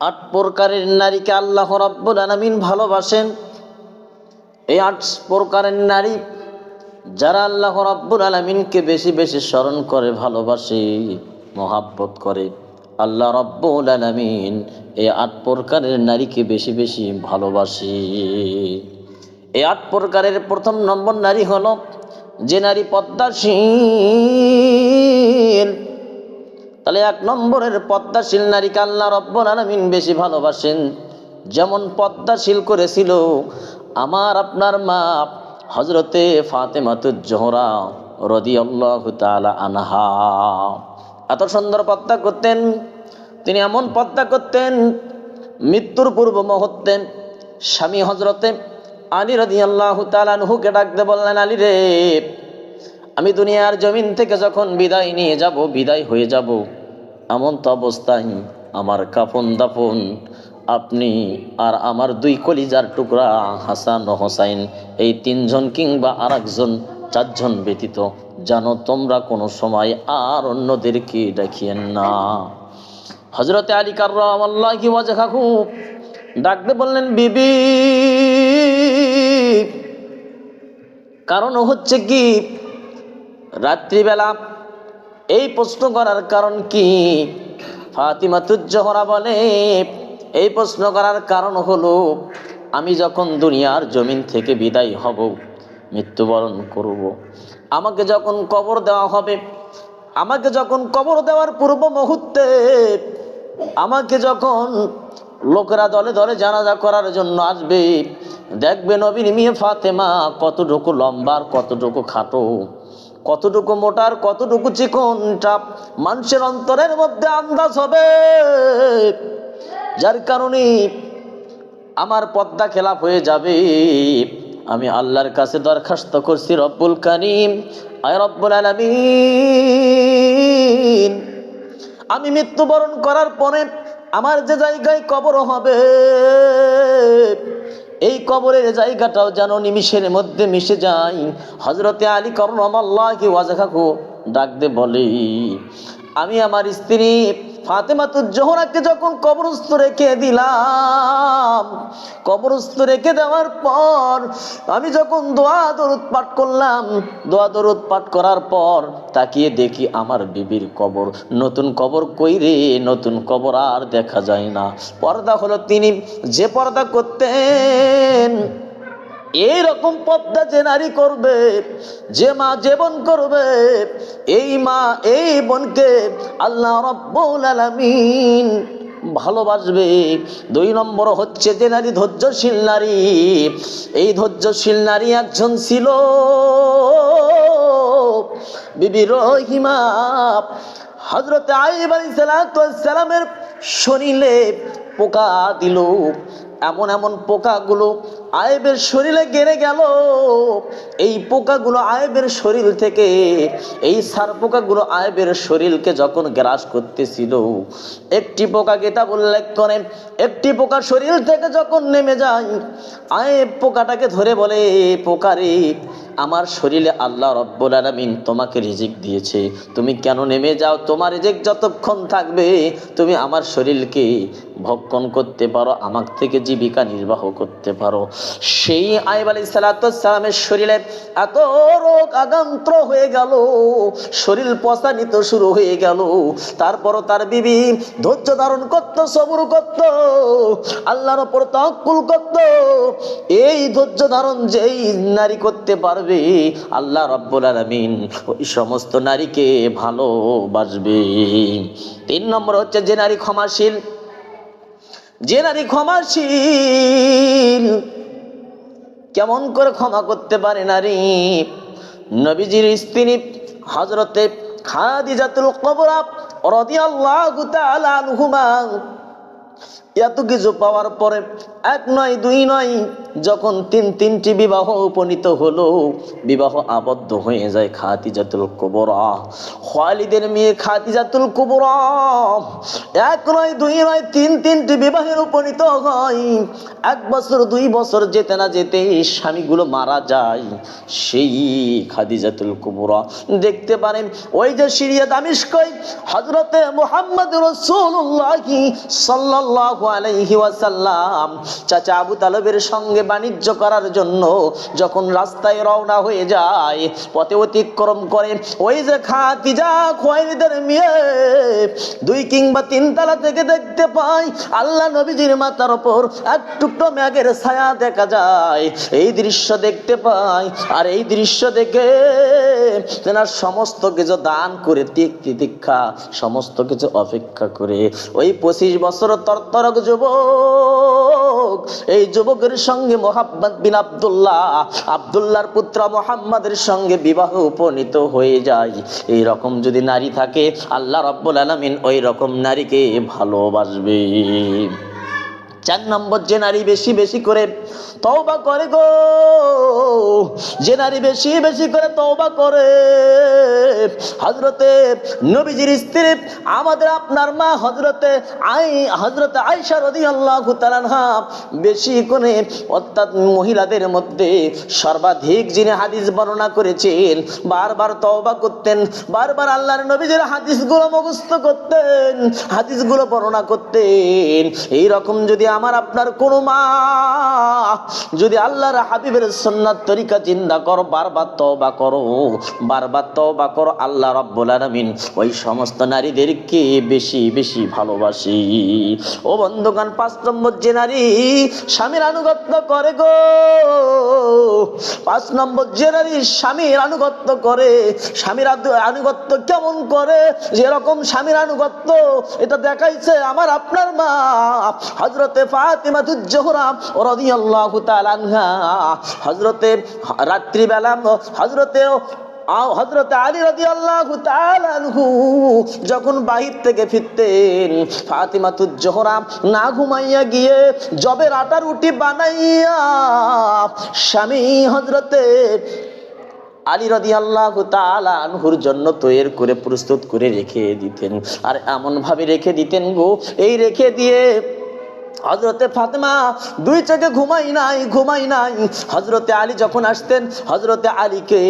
আট প্রকারের নারীকে আল্লাহ রাব্বুল আলামিন ভালোবাসেন। এই আট প্রকারের নারী যারা আল্লাহ রাব্বুল আলামিনকে বেশি বেশি স্মরণ করে, ভালোবাসে, মহাব্বত করে, আল্লাহ রব্বুল আলামিন এই আট প্রকারের নারীকে বেশি বেশি ভালোবাসে। এই আট প্রকারের প্রথম নম্বর নারী হল যে নারী পদ্মাশীল তাহলে এক নম্বরের পদ্মাশীল নারীকে আল্লাহ রব্বুল আলামিন বেশি ভালোবাসেন। যেমন পদ্মাশীল করেছিল আমার আপনার মা হজরতে ফাতেমাতুজ জোহরা রদি আল্লাহ আনহা। এত সুন্দর পদ্মা করতেন, তিনি এমন পদ্মা করতেন, মৃত্যুর পূর্ব মুহূর্তে স্বামী হজরতে আলী রদি আল্লাহ তালানহুকে ডাকতে বললেন, আলী রে আমি দুনিয়ার জমিন থেকে যখন বিদায় নিয়ে যাব, বিদায় হয়ে যাব। এমন তো অবস্থায় আমার কাফন দাফন, আপনি আর আমার দুই কলিজার টুকরা, হাসান ও হোসাইন, এই তিনজন কিংবা আর একজন চারজন ব্যতীত, যেন তোমরা কোনো সময় আর অন্যদেরকে ডাকিয়েন না। হজরতে আলী কার্রাম আল্লাহ কি ডাকতে বললেন, বিবি, কারণ হচ্ছে কি রাত্রিবেলা এই প্রশ্ন করার কারণ কি ফাতিমা ফাতিমাতুজ্জহরা বলে, এই প্রশ্ন করার কারণ হলো, আমি যখন দুনিয়ার জমিন থেকে বিদায় হব, মৃত্যুবরণ করব। আমাকে যখন কবর দেওয়া হবে, আমাকে যখন কবর দেওয়ার পূর্ব মুহূর্তে, আমাকে যখন লোকেরা দলে দলে জানাজা করার জন্য আসবে, দেখবে নবীন মিয়ে ফাতেমা কতটুকু লম্বার কতটুকু খাটো কতটুকু মোটার, কতটুকু চিকন চাপ মানুষের অন্তরের মধ্যে আন্দাজ হবে। যার কারণে আমার পদ্মা খেলাপ হয়ে যাবে। আমি আল্লাহর কাছে দরখাস্ত করছি, রব্বুল কানিম আয় রব্বুল আলামিন। আমি মৃত্যুবরণ করার পরে আমার যে জায়গায় কবর হবে এই কবরের জায়গাটাও যেন নিমিষের মধ্যে মিশে যায়। হজরতে আলী করম আল্লাহ ওয়াজাখাকু ডাকতে বলে, আমি আমার স্ত্রী ফাতেমাতুর জোহরাকে যখন কবরস্থ রেখে দিলাম, কবরস্থ রেখে দেওয়ার পর আমি যখন দোয়া দরুদ পাঠ করলাম, দোয়া দরুদ পাঠ করার পর তাকিয়ে দেখি আমার বিবির কবর। নতুন কবর কই রে? নতুন কবর আর দেখা যায় না। পর্দা হলো তিনি, যে পর্দা করতেন এই রকম পদ্মা যে নারী করবে, যে মা যে বোন করবে, এই মা, এই বোনকে আল্লাহ রব্বুল ভালোবাসবে। দুই নম্বর হচ্ছে যে নারী ধৈর্যশীল নারী, এই ধৈর্যশীল নারী একজন ছিল বিবি রহিমা। হজরত আইব আলী সালামের শরীরে পোকা দিল। এমন এমন পোকাগুলো আয়েবের শরীরে গেড়ে গেল। এই পোকাগুলো আয়েবের শরীর থেকে, এই সার পোকাগুলো আয়েবের শরীরকে যখন গ্রাস করতেছিল, একটি পোকা গেতা উল্লেখ করে একটি পোকা শরীর থেকে যখন নেমে যায়, আয়েব পোকাটাকে ধরে বলে পোকারে আমার শরীরে আল্লাহ রব্বুল আলমিন তোমাকে রিজিক দিয়েছে। তুমি কেন নেমে যাও? তোমার রিজিক যতক্ষণ থাকবে, তুমি আমার শরীরকে ভক্ষণ করতে পারো আমার থেকে জীবিকা নির্বাহ করতে পারো। সেই আইব আলী সালাতামের শরীরে এত রোগ আগান্ত্র হয়ে গেল, শরীর পচা নিতে শুরু হয়ে গেল। তারপরও তার বিবি ধৈর্য ধারণ করত, সবুর করত, আল্লাহর ওপর তকুল করত। এই ধৈর্য ধারণ যেই নারী করতে পারবে, আল্লাহ রব্বুল আলমিন ওই সমস্ত নারীকে ভালোবাসবে। তিন নম্বর হচ্ছে যে নারী ক্ষমাশীল যে নারী ক্ষমাশীল, কেমন করে ক্ষমা করতে পারে নারী? নবীজির স্ত্রী হজরতে খাদিজাতুল কবরা রদি আল্লাহ এত কিছু পাওয়ার পরে এক নয়, দুই নয়, যখন তিন, তিনটি বিবাহ উপনীত হলো, বিবাহ আবদ্ধ হয়ে যায় খাতিজাতুল কুবরা। খালিদের মেয়ে খাতিজাতুল কুবরা। এক নয়, দুই নয়, তিন, তিনটি বিবাহের উপনীত হয়। এক বছর, দুই বছর যেতে না যেতে স্বামীগুলো মারা যায়। সেই খাদিজাতুল কুবরা। দেখতে পারেন, ওই যে সিরিয়া দামিস্কই হজরতে মোহাম্মদ রসুল্লাহি সাল্লাল্লাহু আলাইহি ওয়াসাল্লাম চাচা আবু তালেবের সঙ্গে বাণিজ্য করার জন্য যখন রাস্তায় রওনা হয়ে যায়, পথে অতিক্রম করে, ওই যে খাতিজা খোয়াইদের মেয়ে, দুই কিংবা তিন তালা থেকে দেখতে পাই আল্লাহ নবীজির মাথার ওপর এক টুকরো ম্যাগের ছায়া দেখা যায়। এই দৃশ্য দেখতে পাই আর এই দৃশ্য দেখে তেনার সমস্ত কিছু দান করে তিক তিতিক্ষা সমস্ত কিছু অপেক্ষা করে। ওই পঁচিশ বছর তরতরক যুবক। এই যুবকের সঙ্গে মোহাম্মদ বিন আব্দুল্লাহ, আব্দুল্লাহর পুত্র মোহাম্মদের সঙ্গে বিবাহ উপনীত হয়ে যায়। এই রকম যদি নারী থাকে, আল্লাহ রব্বুল আলমিন ওই রকম নারীকে ভালোবাসবে। চার নম্বর, যে নারী বেশি বেশি করে তওবা করে গো, যে নারী বেশি বেশি করে তওবা করে হজরতে নবীজির স্ত্রী, আমাদের আপনার মা হজরতে আই, হজরতে আয়সা রদি আল্লাহ বেশি করে অর্থাৎ মহিলাদের মধ্যে সর্বাধিক যিনি হাদিস বর্ণনা করেছেন, বারবার তওবা করতেন, বারবার আল্লাহর নবীজির হাদিসগুলো মুখস্থ করতেন, হাদিসগুলো বর্ণনা করতেন। এই রকম যদি আমার আপনার কোনো মা, যদি আল্লাহর হাবিবের সন্ন্যাত তরিকা চিন্তা করো, বারবার তওবা করো, বারবার তওবা করো আল্লাহ রাব্বুল আলামিন ওই সমস্ত নারীদেরকে বেশি বেশি ভালোবাসি। ও বন্ধুগণ, পাঁচ নম্বর যে নারী স্বামীর আনুগত্য করে গো। পাঁচ নম্বর যে নারী স্বামীর আনুগত্য করে, স্বামীর আনুগত্য কেমন করে? যেরকম স্বামীর আনুগত্য, এটা দেখাইছে আমার আপনার মা হজরতে ফাতিমা জোহরা রাদিয়াল্লাহু তাআলা আনহা। হজরতে রাত্রিবেলা হজরতে হজরতে আলী রাজি আল্লাহ যখন বাহির থেকে ফিরতেন ফাতিমা জোহরা না ঘুমাইয়া গিয়ে জবের আটা রুটি বানাইয়া স্বামী হজরতে আলী রদি আল্লাহ আনহুর জন্য তৈর করে প্রস্তুত করে রেখে দিতেন। আর এমন ভাবে রেখে দিতেন গো, এই রেখে দিয়ে হজরতে ফাতেমা দুই চোখে ঘুমাই নাই ঘুমাই নাই। হজরতে আলী যখন আসতেন হজরতে আলীকে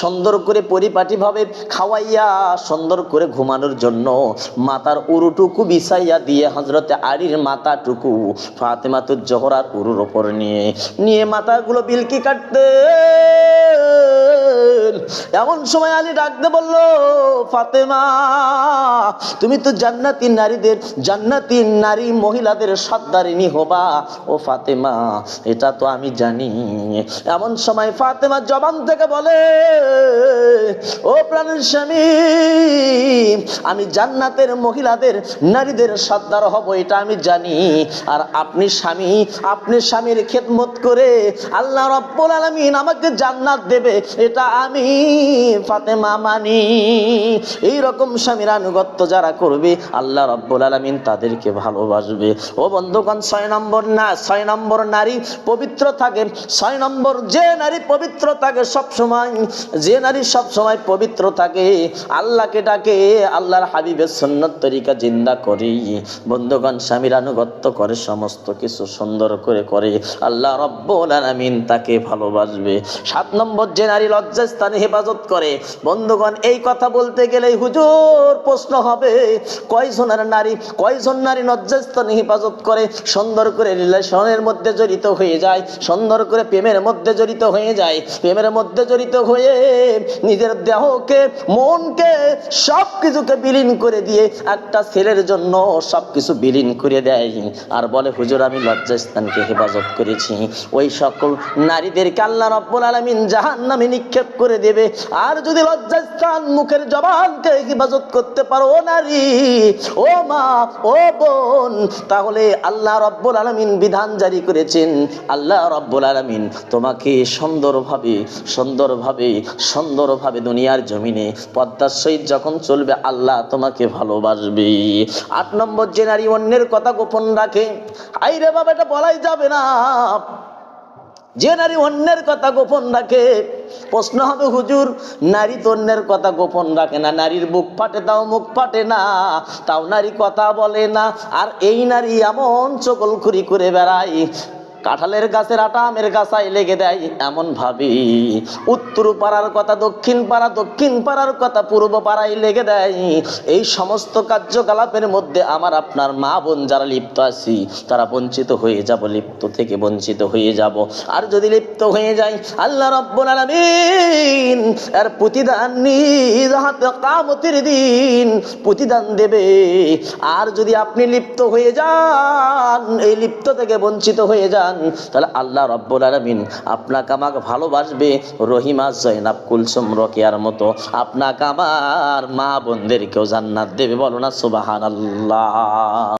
সুন্দর করে পরিপাটিভাবে খাওয়াইয়া সুন্দর করে ঘুমানোর জন্য মাথার উরুটুকু বিছাইয়া দিয়ে হজরতে আলীর মাথাটুকু ফাতেমা তো জহরার উরুর ওপর নিয়ে নিয়ে মাথাগুলো বিলকি কাটতে এমন সময় আলী ডাকতে বলল, ফাতেমা, তুমি তো জান্নাতি নারীদের, জান্নাতি নারী মহিলাদের সর্দারিনী হবা। ও ফাতেমা, এটা তো আমি জানি। এমন সময় ফাতেমা জবান থেকে বলে, ও প্রাণের স্বামী, আমি জান্নাতের মহিলাদের নারীদের সর্দার হব, এটা আমি জানি। আর আপনি স্বামী, আপনি স্বামীর খেদমত করে আল্লাহ রব্বুল আলামিন আমাকে জান্নাত দেবে, এটা আমি ফাতেমা মানি। এই রকম স্বামীর আনুগত্য যারা করবে, আল্লাহ রব্বুল আলামিন তাদেরকে ভালোবাসবে। ও বন্ধুগণ ছয় নম্বর না, ছয় নম্বর নারী পবিত্র থাকে, ছয় নম্বর যে নারী পবিত্র থাকে সব সময় যে নারী সব সময় পবিত্র থাকে, আল্লাহকে ডাকে, আল্লাহর হাবিবের সন্ন্যত তরিকা জিন্দা করি, বন্ধুগণ স্বামীর আনুগত্য করে, সমস্ত কিছু সুন্দর করে করে, আল্লাহ রব্বুল আলামিন তাকে ভালোবাসবে। সাত নম্বর যে নারী লজ্জাস্থানে হেফাজত করে, বন্ধুগণ এই কথা বলতে গেলে হুজুর প্রশ্ন হবে, কয়জনের নারী, কয়জন নারী লজ্জাস্থানে হেফাজত করে সুন্দর করে রিলেশনের মধ্যে জড়িত হয়ে যায়, সুন্দর করে প্রেমের মধ্যে জড়িত হয়ে যায়। প্রেমের মধ্যে জড়িত হয়ে নিজের দেহকে, মনকে সব কিছুকে বিলীন করে দিয়ে একটা ছেলের জন্য সব কিছু বিলীন করে দেয়। আর বলে, হুজুর, আমি লজ্জাস্থানকে হেফাজত করেছি। ওই সকল নারীদেরকে আল্লাহ রব্বুল আলমিন জাহান নামে নিক্ষেপ করে দেবে। আর যদি লজ্জাস্থান মুখের জবানকে হেফাজত করতে পারো নারী, ও মা, ও বোন, তাহলে আল্লাহ রব্বুল আলমিন বিধান জারি করেছেন। আল্লাহ রব্বুল আলমিন তোমাকে সুন্দরভাবে সুন্দরভাবে সুন্দরভাবে দুনিয়ার জমিনে পদ্মার সহিত যখন চলবে, আল্লাহ তোমাকে ভালোবাসবে। আট নম্বর যে নারী অন্যের কথা গোপন রাখে। আইরে বাবা, এটা বলাই যাবে না। যে নারী অন্যের কথা গোপন রাখে, প্রশ্ন হবে হুজুর, নারী তো অন্যের কথা গোপন রাখে না, নারীর মুখ ফাটে তাও মুখ ফাটে না, তাও নারী কথা বলে না, আর এই নারী এমন চকলখুরি করে বেড়ায় কাঁঠালের গাছের আটা আমের গাছায় লেগে দেয় এমন ভাবি। উত্তর পাড়ার কথা, দক্ষিণ পাড়া, দক্ষিণ পাড়ার কথা, পূর্ব পাড়ায় লেগে দেয়। এই সমস্ত কার্যকলাপের মধ্যে আমার আপনার মা বোন যারা লিপ্ত আছি, তারা বঞ্চিত হয়ে যাব, লিপ্ত থেকে বঞ্চিত হয়ে যাব। আর যদি লিপ্ত হয়ে যায় আল্লাহ রব্বুল আলামিন এর প্রতিদান নিজ হাতে কামতের দিন প্রতিদান দেবে। আর যদি আপনি লিপ্ত হয়ে যান, এই লিপ্ত থেকে বঞ্চিত হয়ে যান তাহলে আল্লাহ রব্বুল আলামিন আপনাকে আমাকে ভালোবাসবে, রহিমা জয়নাব কুলসুম রকিয়ার মতো। আপনাকে আমার মা বোনদেরকেও জান্নাত দেবে, বলো না সুবাহান আল্লাহ